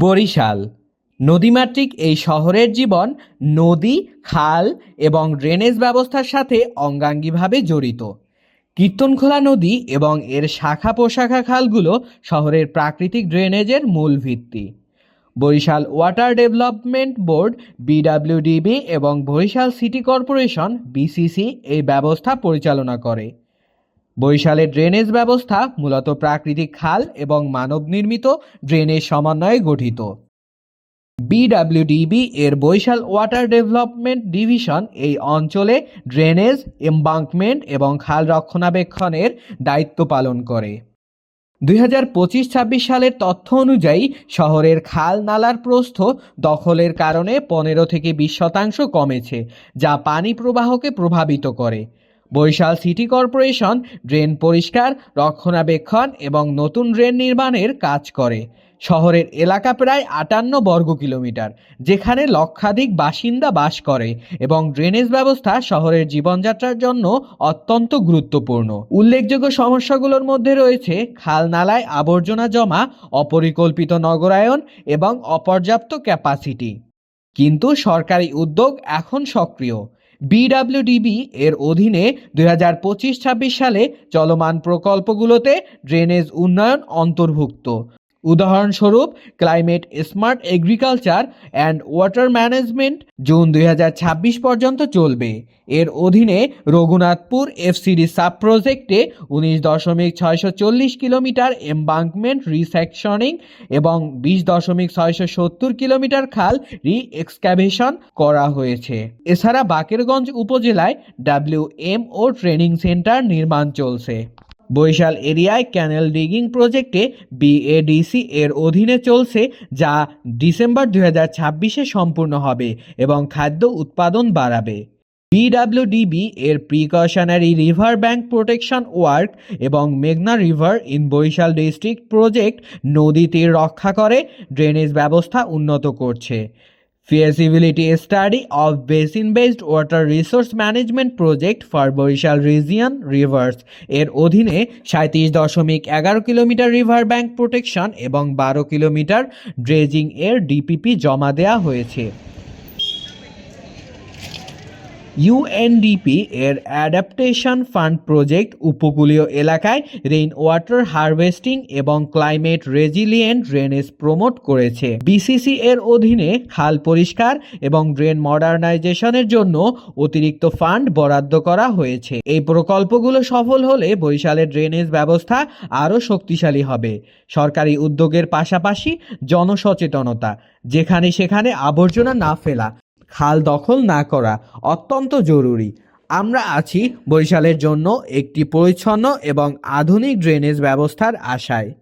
বরিশাল। নদীমাতৃক এই শহরের জীবন নদী, খাল এবং ড্রেনেজ ব্যবস্থার সাথে অঙ্গাঙ্গিভাবে জড়িত। কীর্তনখোলা নদী এবং এর শাখা প্রশাখা খালগুলো শহরের প্রাকৃতিক ড্রেনেজের মূল ভিত্তি। Barishal water development board BWDB এবং বরিশাল সিটি কর্পোরেশন বিসিসি এই ব্যবস্থা পরিচালনা করে। বরিশালের ড্রেনেজ ব্যবস্থা মূলত প্রাকৃতিক খাল এবং মানব নির্মিত ড্রেনেজ সমন্বয়ে গঠিত। বিডাব্লিউডিবি এর বৈশাল ওয়াটার ডেভেলপমেন্ট ডিভিশন এই অঞ্চলে ড্রেনেজ, এমবাঙ্কমেন্ট এবং খাল রক্ষণাবেক্ষণের দায়িত্ব পালন করে। দুই হাজার পঁচিশ ছাব্বিশ সালের তথ্য অনুযায়ী শহরের খাল নালার প্রস্থ দখলের কারণে পনেরো থেকে বিশ শতাংশ কমেছে, যা পানি প্রবাহকে প্রভাবিত করে। বরিশাল সিটি কর্পোরেশন ড্রেন পরিষ্কার, রক্ষণাবেক্ষণ এবং নতুন ড্রেন নির্মাণের কাজ করে। শহরের এলাকা প্রায় আটান্ন বর্গ কিলোমিটার, যেখানে লক্ষাধিক বাসিন্দা বাস করে এবং ড্রেনেজ ব্যবস্থা শহরের জীবনযাত্রার জন্য অত্যন্ত গুরুত্বপূর্ণ। উল্লেখযোগ্য সমস্যাগুলোর মধ্যে রয়েছে খাল নালায় আবর্জনা জমা, অপরিকল্পিত নগরায়ন এবং অপর্যাপ্ত ক্যাপাসিটি। কিন্তু সরকারি উদ্যোগ এখন সক্রিয়। বিডাব্লিউডিবি এর অধীনে দুই হাজার পঁচিশ ছাব্বিশ সালে চলমান প্রকল্পগুলোতে ড্রেনেজ উন্নয়ন অন্তর্ভুক্ত। উদাহরণস্বরূপ climate smart agriculture and water management June দুই হাজার ছাব্বিশ পর্যন্ত চলবে। এর অধীনে রঘুনাথপুর এফসিডি সাব প্রজেক্টে উনিশ দশমিক ছয়শো চল্লিশ কিলোমিটার এমবাঙ্কমেন্ট রিসেকশনিং এবং বিশ দশমিক ছয়শো সত্তর কিলোমিটার খাল রি এক্সক্যাভেশন করা হয়েছে। এছাড়া বাকেরগঞ্জ উপজেলায় W M O training centre নির্মাণ চলছে। বরিশাল এরিয়ায় ক্যানেল ডিগিং প্রজেক্টে বিএডিসি এর অধীনে চলছে, যা ডিসেম্বর দুই হাজার ছাব্বিশে সম্পূর্ণ হবে এবং খাদ্য উৎপাদন বাড়াবে। বিডাব্লিউডিবি এর precautionary river bank protection work এবং মেঘনা river in Barishal district project নদী তীর রক্ষা করে ড্রেনেজ ব্যবস্থা উন্নত করছে। Feasibility study of basin based water resource management project for Barishal region rivers এর অধীনে সাঁত্রিশ দশমিক এগারো কিলোমিটার রিভার ব্যাংক প্রোটেকশন এবং বারো কিলোমিটার ড্রেজিং এর ডিপিপি জমা দেওয়া হয়েছে। ইউএনডিপি এর অ্যাডাপ্টেশন ফান্ড প্রজেক্ট উপকূলীয় এলাকায় রেইন ওয়াটার হারভেস্টিং এবং ক্লাইমেট রেজিলিয়েন্ট ড্রেনেজ প্রমোট করেছে। বিসিসি এর অধীনে খাল পরিষ্কার এবং ড্রেন মডার্নাইজেশনের জন্য অতিরিক্ত ফান্ড বরাদ্দ করা হয়েছে। এই প্রকল্পগুলো সফল হলে বরিশালের ড্রেনেজ ব্যবস্থা আরও শক্তিশালী হবে। সরকারি উদ্যোগের পাশাপাশি জনসচেতনতা, যেখানে সেখানে আবর্জনা না ফেলা। খাল দখল না করা অত্যন্ত জরুরি। আমরা আছি বরিশালের জন্য একটি পরিচ্ছন্ন এবং আধুনিক ড্রেনেজ ব্যবস্থার আশায়।